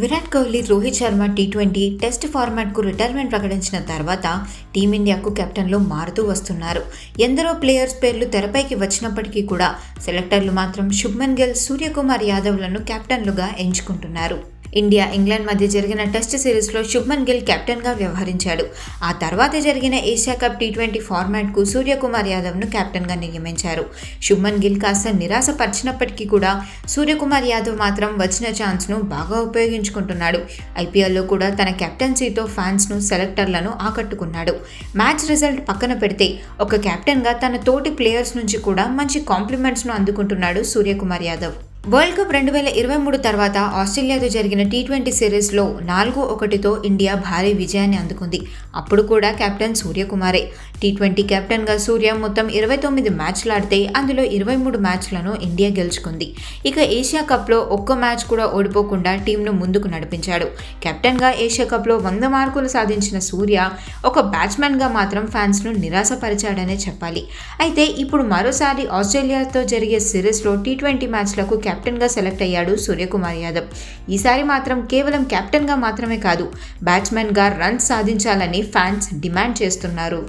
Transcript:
Virat Kohli Rohit Sharma T twenty test ఫార్మాట్కు retirement ప్రకటించిన తర్వాత టీమిండియాకు కెప్టెన్లు మారుతూ వస్తున్నారు. ఎందరో ప్లేయర్స్ పేర్లు తెరపైకి వచ్చినప్పటికీ కూడా సెలెక్టర్లు మాత్రం శుభ్మన్ గిల్ సూర్యకుమార్ యాదవ్లను కెప్టెన్లుగా ఎంచుకుంటున్నారు. ఇండియా ఇంగ్లాండ్ మధ్య జరిగిన టెస్ట్ సిరీస్లో శుభ్మన్ గిల్ కెప్టెన్గా వ్యవహరించాడు. ఆ తర్వాత జరిగిన ఏషియా కప్ టీ ట్వంటీ ఫార్మాట్కు సూర్యకుమార్ యాదవ్ను కెప్టెన్గా నియమించారు. శుభ్మన్ గిల్ కాస్త నిరాశపరిచినప్పటికీ కూడా సూర్యకుమార్ యాదవ్ మాత్రం వచ్చిన ఛాన్స్ను బాగా ఉపయోగించుకుంటున్నాడు. ఐపీఎల్లో కూడా తన కెప్టెన్సీతో ఫ్యాన్స్ను సెలెక్టర్లను ఆకట్టుకున్నాడు. మ్యాచ్ రిజల్ట్ పక్కన పెడితే ఒక కెప్టెన్గా తన తోటి ప్లేయర్స్ నుంచి కూడా మంచి కాంప్లిమెంట్స్ను అందుకుంటున్నాడు సూర్యకుమార్ యాదవ్. వరల్డ్ కప్ రెండు వేల ఇరవై మూడు తర్వాత ఆస్ట్రేలియాతో జరిగిన టీ ట్వంటీ సిరీస్లో నాలుగు ఒకటితో ఇండియా భారీ విజయాన్ని అందుకుంది. అప్పుడు కూడా కెప్టెన్ సూర్యకుమారే. టీ ట్వంటీ కెప్టెన్గా సూర్య మొత్తం ఇరవై తొమ్మిది మ్యాచ్లు ఆడితే అందులో ఇరవై మూడు మ్యాచ్లను ఇండియా గెలుచుకుంది. ఇక ఏషియా కప్లో ఒక్క మ్యాచ్ కూడా ఓడిపోకుండా టీంను ముందుకు నడిపించాడు. కెప్టెన్గా ఏషియా కప్లో వంద మార్కులు సాధించిన సూర్య ఒక బ్యాట్స్మెన్గా మాత్రం ఫ్యాన్స్ను నిరాశపరిచాడనే చెప్పాలి. అయితే ఇప్పుడు మరోసారి ఆస్ట్రేలియాతో జరిగే సిరీస్లో టీ ట్వంటీ మ్యాచ్లకు కెప్టెన్గా సెలెక్ట్ అయ్యాడు సూర్యకుమార్ యాదవ్. ఈసారి మాత్రం కేవలం కెప్టెన్గా మాత్రమే కాదు బ్యాట్స్మెన్గా రన్స్ సాధించాలని ఫ్యాన్స్ డిమాండ్ చేస్తున్నారు.